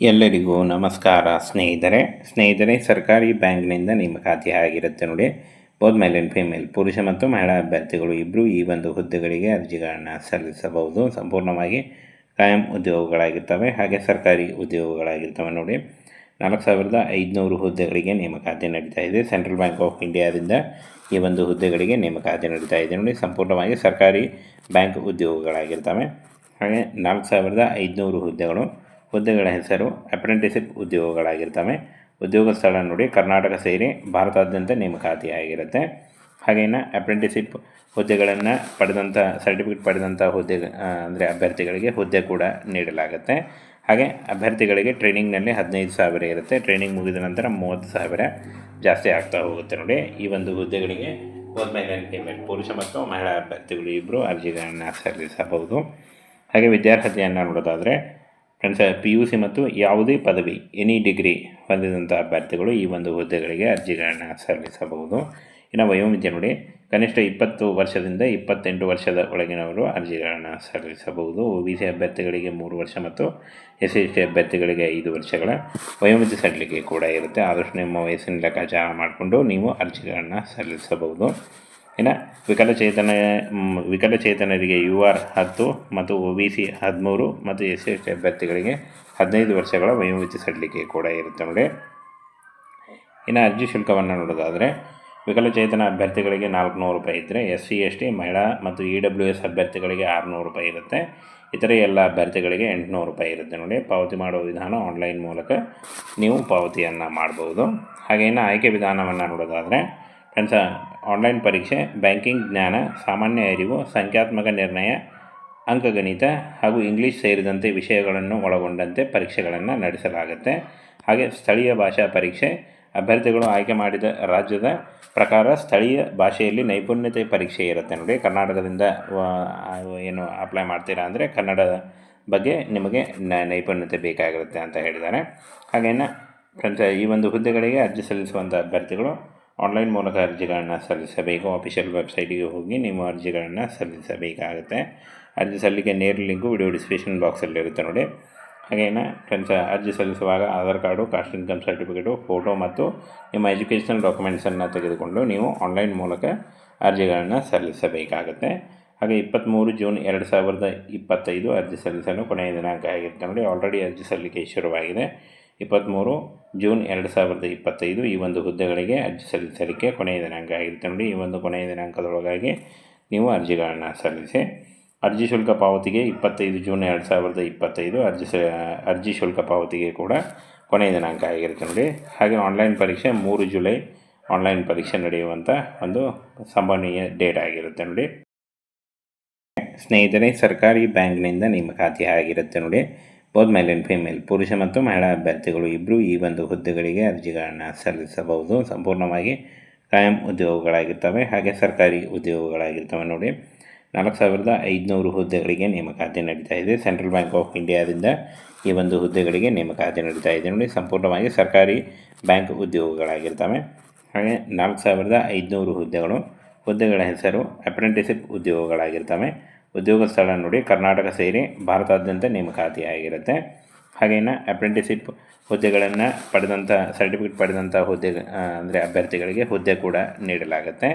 ಎಲ್ಲರಿಗೂ ನಮಸ್ಕಾರ ಸ್ನೇಹಿತರೆ. ಸ್ನೇಹಿತರೆ, ಸರ್ಕಾರಿ ಬ್ಯಾಂಕ್ನಿಂದ ನೇಮಕಾತಿ ಆಗಿರುತ್ತೆ ನೋಡಿ. ಬೋತ್ ಮೇಲ್ ಫಿಮೇಲ್ ಪುರುಷ ಮತ್ತು ಮಹಿಳಾ ಅಭ್ಯರ್ಥಿಗಳು ಇಬ್ಬರು ಈ ಒಂದು ಹುದ್ದೆಗಳಿಗೆ ಅರ್ಜಿಗಳನ್ನು ಸಲ್ಲಿಸಬಹುದು. ಸಂಪೂರ್ಣವಾಗಿ ಕಾಯಂ ಉದ್ಯೋಗಗಳಾಗಿರ್ತವೆ. ಹಾಗೆ ಸರ್ಕಾರಿ ಉದ್ಯೋಗಗಳಾಗಿರ್ತವೆ ನೋಡಿ. ನಾಲ್ಕು ಸಾವಿರದ ಐದುನೂರು ಹುದ್ದೆಗಳಿಗೆ ನೇಮಕಾತಿ ನಡೀತಾ ಇದೆ. ಸೆಂಟ್ರಲ್ ಬ್ಯಾಂಕ್ ಆಫ್ ಇಂಡಿಯಾದಿಂದ ಈ ಒಂದು ಹುದ್ದೆಗಳಿಗೆ ನೇಮಕಾತಿ ನಡೀತಾ ಇದೆ ನೋಡಿ. ಸಂಪೂರ್ಣವಾಗಿ ಸರ್ಕಾರಿ ಬ್ಯಾಂಕ್ ಉದ್ಯೋಗಗಳಾಗಿರ್ತವೆ. ಹಾಗೆ ನಾಲ್ಕು ಸಾವಿರದ ಐದುನೂರು ಹುದ್ದೆಗಳು ಹುದ್ದೆಗಳ ಹೆಸರು, ಅಪ್ರೆಂಟಿಸಿಪ್ ಉದ್ಯೋಗಗಳಾಗಿರ್ತವೆ. ಉದ್ಯೋಗ ಸ್ಥಳ ನೋಡಿ ಕರ್ನಾಟಕ ಸೇರಿ ಭಾರತಾದ್ಯಂತ ನೇಮಕಾತಿ ಆಗಿರುತ್ತೆ ಹಾಗೇನ ಅಪ್ರೆಂಟಿಸಿಪ್ ಹುದ್ದೆಗಳನ್ನು ಪಡೆದಂಥ ಸರ್ಟಿಫಿಕೇಟ್ ಪಡೆದಂಥ ಹುದ್ದೆ ಅಂದರೆ ಅಭ್ಯರ್ಥಿಗಳಿಗೆ ಹುದ್ದೆ ಕೂಡ ನೀಡಲಾಗುತ್ತೆ. ಹಾಗೆ ಅಭ್ಯರ್ಥಿಗಳಿಗೆ ಟ್ರೈನಿಂಗ್ನಲ್ಲಿ ಹದಿನೈದು ಸಾವಿರ ಇರುತ್ತೆ. ಟ್ರೈನಿಂಗ್ ಮುಗಿದ ನಂತರ ಮೂವತ್ತು ಸಾವಿರ ಜಾಸ್ತಿ ಆಗ್ತಾ ಹೋಗುತ್ತೆ ನೋಡಿ. ಈ ಒಂದು ಹುದ್ದೆಗಳಿಗೆ ಮೇಲೆ ಫಿಮೇಲ್ ಪುರುಷ ಮತ್ತು ಮಹಿಳಾ ಅಭ್ಯರ್ಥಿಗಳು ಇಬ್ಬರು ಅರ್ಜಿಗಳನ್ನು ಸಲ್ಲಿಸಬಹುದು. ಹಾಗೆ ವಿದ್ಯಾರ್ಹತೆಯನ್ನು ನೋಡೋದಾದರೆ ಫ್ರೆಂಡ್ಸ್ ಪಿ ಯು ಸಿ ಮತ್ತು ಯಾವುದೇ ಪದವಿ ಎನಿ ಡಿಗ್ರಿ ಹೊಂದಿದಂಥ ಅಭ್ಯರ್ಥಿಗಳು ಈ ಒಂದು ಹುದ್ದೆಗಳಿಗೆ ಅರ್ಜಿಗಳನ್ನು ಸಲ್ಲಿಸಬಹುದು. ಇನ್ನು ವಯೋಮಿತಿ ನೋಡಿ, ಕನಿಷ್ಠ ಇಪ್ಪತ್ತು ವರ್ಷದಿಂದ ಇಪ್ಪತ್ತೆಂಟು ವರ್ಷದ ಒಳಗಿನವರು ಅರ್ಜಿಗಳನ್ನು ಸಲ್ಲಿಸಬಹುದು. ಒ ಬಿ ಸಿ ಅಭ್ಯರ್ಥಿಗಳಿಗೆ ಮೂರು ವರ್ಷ ಮತ್ತು ಎಸ್ ಎಸ್ ಟಿ ಅಭ್ಯರ್ಥಿಗಳಿಗೆ ಐದು ವರ್ಷಗಳ ವಯೋಮಿತಿ ಸಡಿಲಿಕೆ ಕೂಡ ಇರುತ್ತೆ. ಆದಷ್ಟು ನಿಮ್ಮ ವಯಸ್ಸಿನ ಲೆಕ್ಕಾಚಾರ ಮಾಡಿಕೊಂಡು ನೀವು ಅರ್ಜಿಗಳನ್ನು ಸಲ್ಲಿಸಬಹುದು. ಇನ್ನು ವಿಕಲಚೇತನ ವಿಕಲಚೇತನರಿಗೆ ಯು ಆರ್ ಹತ್ತು ಮತ್ತು ಒ ಬಿ ಸಿ ಹದಿಮೂರು ಮತ್ತು ಎಸ್ ಸಿ ಎಸ್ ಟಿ ಅಭ್ಯರ್ಥಿಗಳಿಗೆ ಹದಿನೈದು ವರ್ಷಗಳ ವಯೋಮಿತಿ ಸಡಿಲಿಕೆ ಕೂಡ ಇರುತ್ತೆ ನೋಡಿ. ಇನ್ನು ಅರ್ಜಿ ಶುಲ್ಕವನ್ನು ನೋಡೋದಾದರೆ ವಿಕಲಚೇತನ ಅಭ್ಯರ್ಥಿಗಳಿಗೆ ನಾಲ್ಕುನೂರು ರೂಪಾಯಿ ಇದ್ದರೆ ಎಸ್ ಸಿ, ಎಸ್ ಟಿ, ಮಹಿಳಾ ಮತ್ತು ಇ ಡಬ್ಲ್ಯೂ ಎಸ್ ಅಭ್ಯರ್ಥಿಗಳಿಗೆ ಆರುನೂರು ರೂಪಾಯಿ ಇರುತ್ತೆ. ಇತರೆ ಎಲ್ಲ ಅಭ್ಯರ್ಥಿಗಳಿಗೆ ಎಂಟುನೂರು ರೂಪಾಯಿ ಇರುತ್ತೆ ನೋಡಿ. ಪಾವತಿ ಮಾಡುವ ವಿಧಾನ ಆನ್ಲೈನ್ ಮೂಲಕ ನೀವು ಪಾವತಿಯನ್ನು ಮಾಡ್ಬೋದು. ಹಾಗೆ ಇನ್ನು ಆಯ್ಕೆ ವಿಧಾನವನ್ನು ನೋಡೋದಾದರೆ ಫ್ರೆಂಡ್ಸ ಆನ್ಲೈನ್ ಪರೀಕ್ಷೆ ಬ್ಯಾಂಕಿಂಗ್ ಜ್ಞಾನ, ಸಾಮಾನ್ಯ ಅರಿವು, ಸಂಖ್ಯಾತ್ಮಕ ನಿರ್ಣಯ, ಅಂಕಗಣಿತ ಹಾಗೂ ಇಂಗ್ಲೀಷ್ ಸೇರಿದಂತೆ ವಿಷಯಗಳನ್ನು ಒಳಗೊಂಡಂತೆ ಪರೀಕ್ಷೆಗಳನ್ನು ನಡೆಸಲಾಗುತ್ತೆ. ಹಾಗೆ ಸ್ಥಳೀಯ ಭಾಷಾ ಪರೀಕ್ಷೆ, ಅಭ್ಯರ್ಥಿಗಳು ಆಯ್ಕೆ ಮಾಡಿದ ರಾಜ್ಯದ ಪ್ರಕಾರ ಸ್ಥಳೀಯ ಭಾಷೆಯಲ್ಲಿ ನೈಪುಣ್ಯತೆ ಪರೀಕ್ಷೆ ಇರುತ್ತೆ ನೋಡಿ. ಕರ್ನಾಟಕದಿಂದ ಏನು ಅಪ್ಲೈ ಮಾಡ್ತೀರಾ ಅಂದರೆ ಕನ್ನಡ ಬಗ್ಗೆ ನಿಮಗೆ ನೈಪುಣ್ಯತೆ ಬೇಕಾಗಿರುತ್ತೆ ಅಂತ ಹೇಳಿದ್ದಾರೆ. ಹಾಗೇನು ಫ್ರೆಂಡ್ಸ್ ಈ ಒಂದು ಹುದ್ದೆಗಳಿಗೆ ಅರ್ಜಿ ಸಲ್ಲಿಸುವಂಥ ಅಭ್ಯರ್ಥಿಗಳು ಆನ್ಲೈನ್ ಮೂಲಕ ಅರ್ಜಿಗಳನ್ನು ಸಲ್ಲಿಸಬೇಕು. ಅಫಿಷಿಯಲ್ ವೆಬ್ಸೈಟಿಗೆ ಹೋಗಿ ನೀವು ಅರ್ಜಿಗಳನ್ನು ಸಲ್ಲಿಸಬೇಕಾಗುತ್ತೆ. ಅರ್ಜಿ ಸಲ್ಲಿಕೆ ನೇರ ಲಿಂಕು ವಿಡಿಯೋ ಡಿಸ್ಕ್ರಿಪ್ಷನ್ ಬಾಕ್ಸಲ್ಲಿರುತ್ತೆ ನೋಡಿ. ಹಾಗೇನ ಫ್ರೆಂಡ್ಸ್ ಅರ್ಜಿ ಸಲ್ಲಿಸುವಾಗ Aadhaar card caste income certificate photo ಮತ್ತು ನಿಮ್ಮ ಎಜುಕೇಷನಲ್ ಡಾಕ್ಯುಮೆಂಟ್ಸನ್ನು ತೆಗೆದುಕೊಂಡು ನೀವು ಆನ್ಲೈನ್ ಮೂಲಕ ಅರ್ಜಿಗಳನ್ನು ಸಲ್ಲಿಸಬೇಕಾಗುತ್ತೆ. ಹಾಗೆ ಇಪ್ಪತ್ತ್ಮೂರು ಜೂನ್ ಎರಡು ಸಾವಿರದ ಇಪ್ಪತ್ತೈದು ಅರ್ಜಿ ಸಲ್ಲಿಸಲು ಕೊನೆಯ ದಿನಾಂಕ ಆಗಿರುತ್ತೆ ನೋಡಿ. ಆಲ್ರೆಡಿ ಅರ್ಜಿ ಸಲ್ಲಿಕೆ ಶುರುವಾಗಿದೆ. ಇಪ್ಪತ್ತ್ಮೂರು ಜೂನ್ ಎರಡು ಸಾವಿರದ ಇಪ್ಪತ್ತೈದು ಈ ಒಂದು ಹುದ್ದೆಗಳಿಗೆ ಅರ್ಜಿ ಸಲ್ಲಿಸಲಿಕ್ಕೆ ಕೊನೆಯ ದಿನಾಂಕ ಆಗಿರುತ್ತೆ ನೋಡಿ ಈ ಒಂದು ಕೊನೆಯ ದಿನಾಂಕದೊಳಗಾಗಿ ನೀವು ಅರ್ಜಿಗಳನ್ನು ಸಲ್ಲಿಸಿ. ಅರ್ಜಿ ಶುಲ್ಕ ಪಾವತಿಗೆ ಇಪ್ಪತ್ತೈದು ಜೂನ್ ಎರಡು ಸಾವಿರದ ಇಪ್ಪತ್ತೈದು ಅರ್ಜಿ ಸ ಅರ್ಜಿ ಶುಲ್ಕ ಪಾವತಿಗೆ ಕೂಡ ಕೊನೆಯ ದಿನಾಂಕ ಆಗಿರುತ್ತೆ ನೋಡಿ. ಹಾಗೆ ಆನ್ಲೈನ್ ಪರೀಕ್ಷೆ ಮೂರು ಜುಲೈ ಆನ್ಲೈನ್ ಪರೀಕ್ಷೆ ನಡೆಯುವಂಥ ಒಂದು ಸಂಭವನೀಯ ಡೇಟ್ ಆಗಿರುತ್ತೆ ನೋಡಿ. ಸ್ನೇಹಿತರೆ, ಸರ್ಕಾರಿ ಬ್ಯಾಂಕ್ನಿಂದ ನೇಮಕಾತಿ ಆಗಿರುತ್ತೆ ನೋಡಿ. ಬೋತ್ ಮೇಲ್ ಆ್ಯಂಡ್ ಫಿಮೇಲ್ ಪುರುಷ ಮತ್ತು ಮಹಿಳಾ ಅಭ್ಯರ್ಥಿಗಳು ಇಬ್ಬರು ಈ ಒಂದು ಹುದ್ದೆಗಳಿಗೆ ಅರ್ಜಿಗಳನ್ನು ಸಲ್ಲಿಸಬಹುದು. ಸಂಪೂರ್ಣವಾಗಿ ಕಾಯಂ ಉದ್ಯೋಗಗಳಾಗಿರ್ತವೆ. ಹಾಗೆ ಸರ್ಕಾರಿ ಉದ್ಯೋಗಗಳಾಗಿರ್ತವೆ ನೋಡಿ. ನಾಲ್ಕು ಸಾವಿರದ ಐದುನೂರು ಹುದ್ದೆಗಳಿಗೆ ನೇಮಕಾತಿ ನಡೀತಾ ಇದೆ. ಸೆಂಟ್ರಲ್ ಬ್ಯಾಂಕ್ ಆಫ್ ಇಂಡಿಯಾದಿಂದ ಈ ಒಂದು ಹುದ್ದೆಗಳಿಗೆ ನೇಮಕಾತಿ ನಡೀತಾ ಇದೆ ನೋಡಿ. ಸಂಪೂರ್ಣವಾಗಿ ಸರ್ಕಾರಿ ಬ್ಯಾಂಕ್ ಉದ್ಯೋಗಗಳಾಗಿರ್ತವೆ. ಹಾಗೆ ನಾಲ್ಕು ಸಾವಿರದ ಐದುನೂರು ಹುದ್ದೆಗಳು, ಹುದ್ದೆಗಳ ಹೆಸರು, ಅಪ್ರೆಂಟಿಸಿಪ್ ಉದ್ಯೋಗಗಳಾಗಿರ್ತವೆ. ಉದ್ಯೋಗ ಸ್ಥಳ ನೋಡಿ ಕರ್ನಾಟಕ ಸೇರಿ ಭಾರತಾದ್ಯಂತ ನೇಮಕಾತಿ ಆಗಿರುತ್ತೆ. ಅಪ್ರೆಂಟಿಸಿಪ್ ಹುದ್ದೆಗಳನ್ನು ಪಡೆದಂಥ ಸರ್ಟಿಫಿಕೇಟ್ ಪಡೆದಂಥ ಹುದ್ದೆ ಅಂದರೆ ಅಭ್ಯರ್ಥಿಗಳಿಗೆ ಹುದ್ದೆ ಕೂಡ ನೀಡಲಾಗುತ್ತೆ.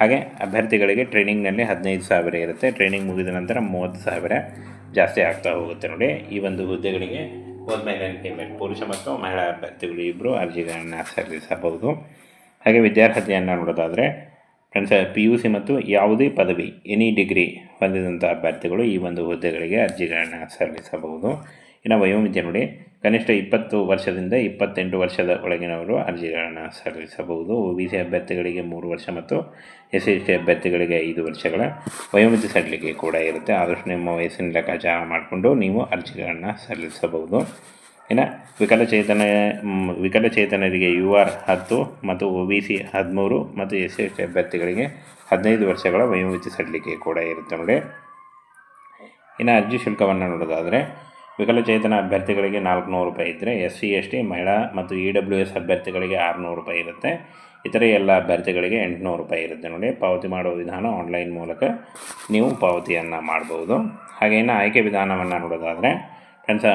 ಹಾಗೆ ಅಭ್ಯರ್ಥಿಗಳಿಗೆ ಟ್ರೈನಿಂಗ್ನಲ್ಲಿ ಹದಿನೈದು ಸಾವಿರ ಇರುತ್ತೆ. ಟ್ರೈನಿಂಗ್ ಮುಗಿದ ನಂತರ ಮೂವತ್ತು ಸಾವಿರ ಜಾಸ್ತಿ ಆಗ್ತಾ ಹೋಗುತ್ತೆ ನೋಡಿ. ಈ ಒಂದು ಹುದ್ದೆಗಳಿಗೆ ಹೋದ್ಮೇಲೆ ಪೇಮೆಂಟ್ ಪುರುಷ ಮತ್ತು ಮಹಿಳಾ ಅಭ್ಯರ್ಥಿಗಳು ಇಬ್ಬರು ಅರ್ಜಿಗಳನ್ನು ಸಲ್ಲಿಸಬಹುದು. ಹಾಗೆ ವಿದ್ಯಾರ್ಹತೆಯನ್ನು ನೋಡೋದಾದರೆ ಫ್ರೆಂಡ್ಸ್ ಪಿ ಯು ಸಿ ಮತ್ತು ಯಾವುದೇ ಪದವಿ ಎನಿ ಡಿಗ್ರಿ ಹೊಂದಿದಂಥ ಅಭ್ಯರ್ಥಿಗಳು ಈ ಒಂದು ಹುದ್ದೆಗಳಿಗೆ ಅರ್ಜಿಗಳನ್ನು ಸಲ್ಲಿಸಬಹುದು. ಇನ್ನು ವಯೋಮಿತಿ ನೋಡಿ, ಕನಿಷ್ಠ ಇಪ್ಪತ್ತು ವರ್ಷದಿಂದ ಇಪ್ಪತ್ತೆಂಟು ವರ್ಷದ ಒಳಗಿನವರು ಅರ್ಜಿಗಳನ್ನು ಸಲ್ಲಿಸಬಹುದು. ಒ ಬಿ ಸಿ ಅಭ್ಯರ್ಥಿಗಳಿಗೆ ಮೂರು ವರ್ಷ ಮತ್ತು ಎಸ್ ಸಿ ಎಸ್ ಟಿ ಅಭ್ಯರ್ಥಿಗಳಿಗೆ ಐದು ವರ್ಷಗಳ ವಯೋಮಿತಿ ಸಡಿಲಿಕೆ ಕೂಡ ಇರುತ್ತೆ. ಆದಷ್ಟು ನಿಮ್ಮ ವಯಸ್ಸಿನ ಲೆಕ್ಕಾಚಾರ ಮಾಡಿಕೊಂಡು ನೀವು ಅರ್ಜಿಗಳನ್ನು ಸಲ್ಲಿಸಬಹುದು. ಇನ್ನು ವಿಕಲಚೇತನ ವಿಕಲಚೇತನರಿಗೆ ಯು ಆರ್ ಹತ್ತು ಮತ್ತು ಒ ಬಿ ಸಿ ಹದಿಮೂರು ಮತ್ತು ಎಸ್ ಸಿ ಎಸ್ ಅಭ್ಯರ್ಥಿಗಳಿಗೆ ಹದಿನೈದು ವರ್ಷಗಳ ವಯೋಮಿತಿ ಸಡಿಲಿಕೆ ಕೂಡ ಇರುತ್ತೆ ನೋಡಿ. ಇನ್ನು ಅರ್ಜಿ ಶುಲ್ಕವನ್ನು ನೋಡೋದಾದರೆ, ವಿಕಲಚೇತನ ಅಭ್ಯರ್ಥಿಗಳಿಗೆ ನಾಲ್ಕುನೂರು ರೂಪಾಯಿ ಇದ್ದರೆ ಎಸ್ ಸಿ, ಎಸ್ ಟಿ, ಮಹಿಳಾ ಮತ್ತು ಇ ಡಬ್ಲ್ಯೂ ಎಸ್ ಅಭ್ಯರ್ಥಿಗಳಿಗೆ ಆರುನೂರು ರೂಪಾಯಿ ಇರುತ್ತೆ. ಇತರೆ ಎಲ್ಲ ಅಭ್ಯರ್ಥಿಗಳಿಗೆ ಎಂಟುನೂರು ರೂಪಾಯಿ ಇರುತ್ತೆ ನೋಡಿ. ಪಾವತಿ ಮಾಡುವ ವಿಧಾನ ಆನ್ಲೈನ್ ಮೂಲಕ ನೀವು ಪಾವತಿಯನ್ನು ಮಾಡ್ಬೋದು. ಹಾಗೇನ ಆಯ್ಕೆ ವಿಧಾನವನ್ನು ನೋಡೋದಾದರೆ, ಫ್ರೆಂಡ್ಸ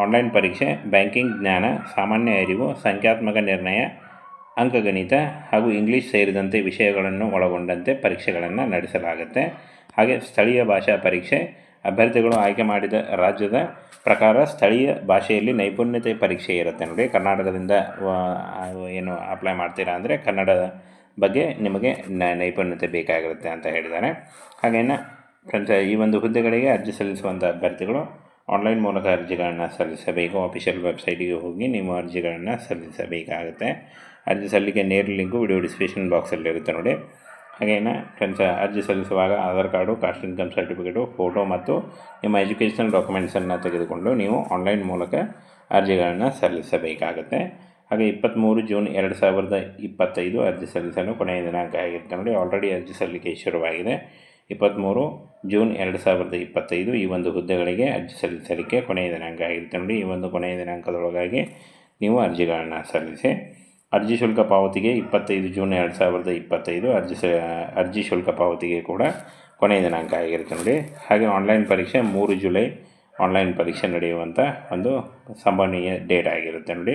ಆನ್ಲೈನ್ ಪರೀಕ್ಷೆ ಬ್ಯಾಂಕಿಂಗ್ ಜ್ಞಾನ, ಸಾಮಾನ್ಯ ಅರಿವು, ಸಂಖ್ಯಾತ್ಮಕ ನಿರ್ಣಯ, ಅಂಕಗಣಿತ ಹಾಗೂ ಇಂಗ್ಲೀಷ್ ಸೇರಿದಂತೆ ವಿಷಯಗಳನ್ನು ಒಳಗೊಂಡಂತೆ ಪರೀಕ್ಷೆಗಳನ್ನು ನಡೆಸಲಾಗುತ್ತೆ. ಹಾಗೆ ಸ್ಥಳೀಯ ಭಾಷಾ ಪರೀಕ್ಷೆ, ಅಭ್ಯರ್ಥಿಗಳು ಆಯ್ಕೆ ಮಾಡಿದ ರಾಜ್ಯದ ಪ್ರಕಾರ ಸ್ಥಳೀಯ ಭಾಷೆಯಲ್ಲಿ ನೈಪುಣ್ಯತೆ ಪರೀಕ್ಷೆ ಇರುತ್ತೆ ನೋಡಿ. ಕರ್ನಾಟಕದಿಂದ ಏನು ಅಪ್ಲೈ ಮಾಡ್ತೀರಾ ಅಂದರೆ ಕನ್ನಡದ ಬಗ್ಗೆ ನಿಮಗೆ ನೈಪುಣ್ಯತೆ ಬೇಕಾಗಿರುತ್ತೆ ಅಂತ ಹೇಳಿದ್ದಾರೆ. ಹಾಗೇನ ಈ ಒಂದು ಹುದ್ದೆಗಳಿಗೆ ಅರ್ಜಿ ಸಲ್ಲಿಸುವಂಥ ಅಭ್ಯರ್ಥಿಗಳು ಆನ್ಲೈನ್ ಮೂಲಕ ಅರ್ಜಿಗಳನ್ನು ಸಲ್ಲಿಸಬೇಕು. ಅಫಿಷಿಯಲ್ ವೆಬ್ಸೈಟಿಗೆ ಹೋಗಿ ನಿಮ್ಮ ಅರ್ಜಿಗಳನ್ನು ಸಲ್ಲಿಸಬೇಕಾಗುತ್ತೆ. ಅರ್ಜಿ ಸಲ್ಲಿಕೆ ನೇರ ಲಿಂಕು ವಿಡಿಯೋ ಡಿಸ್ಕ್ರಿಪ್ಷನ್ ಬಾಕ್ಸಲ್ಲಿ ಇರುತ್ತೆ ನೋಡಿ. ಹಾಗೇನ? ಫ್ರೆಂಡ್ಸ್ ಅರ್ಜಿ ಸಲ್ಲಿಸುವಾಗ Aadhaar card caste income certificate photo ಮತ್ತು ನಿಮ್ಮ ಎಜುಕೇಷನಲ್ ಡಾಕ್ಯುಮೆಂಟ್ಸನ್ನು ತೆಗೆದುಕೊಂಡು ನೀವು ಆನ್ಲೈನ್ ಮೂಲಕ ಅರ್ಜಿಗಳನ್ನು ಸಲ್ಲಿಸಬೇಕಾಗುತ್ತೆ. ಹಾಗೆ ಇಪ್ಪತ್ತ್ಮೂರು ಜೂನ್ ಎರಡು ಸಾವಿರದ ಇಪ್ಪತ್ತೈದು ಅರ್ಜಿ ಸಲ್ಲಿಸಲು ಕೊನೆಯ ದಿನಾಂಕ ಆಗಿರುತ್ತೆ ನೋಡಿ. ಆಲ್ರೆಡಿ ಅರ್ಜಿ ಸಲ್ಲಿಕೆ ಶುರುವಾಗಿದೆ. ಇಪ್ಪತ್ತ್ಮೂರು ಜೂನ್ ಎರಡು ಸಾವಿರದ ಇಪ್ಪತ್ತೈದು ಈ ಒಂದು ಹುದ್ದೆಗಳಿಗೆ ಅರ್ಜಿ ಸಲ್ಲಿಸಲಿಕ್ಕೆ ಕೊನೆಯ ದಿನಾಂಕ ಆಗಿರುತ್ತೆ ನೋಡಿ. ಈ ಒಂದು ಕೊನೆಯ ದಿನಾಂಕದೊಳಗಾಗಿ ನೀವು ಅರ್ಜಿಗಳನ್ನು ಸಲ್ಲಿಸಿ ಅರ್ಜಿ ಶುಲ್ಕ ಪಾವತಿಗೆ ಇಪ್ಪತ್ತೈದು ಜೂನ್ ಎರಡು ಸಾವಿರದ ಇಪ್ಪತ್ತೈದು ಅರ್ಜಿ ಸ, ಅರ್ಜಿ ಶುಲ್ಕ ಪಾವತಿಗೆ ಕೂಡ ಕೊನೆಯ ದಿನಾಂಕ ಆಗಿರುತ್ತೆ ನೋಡಿ. ಹಾಗೆ ಆನ್ಲೈನ್ ಪರೀಕ್ಷೆ ಮೂರು ಜುಲೈ ಆನ್ಲೈನ್ ಪರೀಕ್ಷೆ ನಡೆಯುವಂಥ ಒಂದು ಸಂಭವನೀಯ ಡೇಟ್ ಆಗಿರುತ್ತೆ ನೋಡಿ.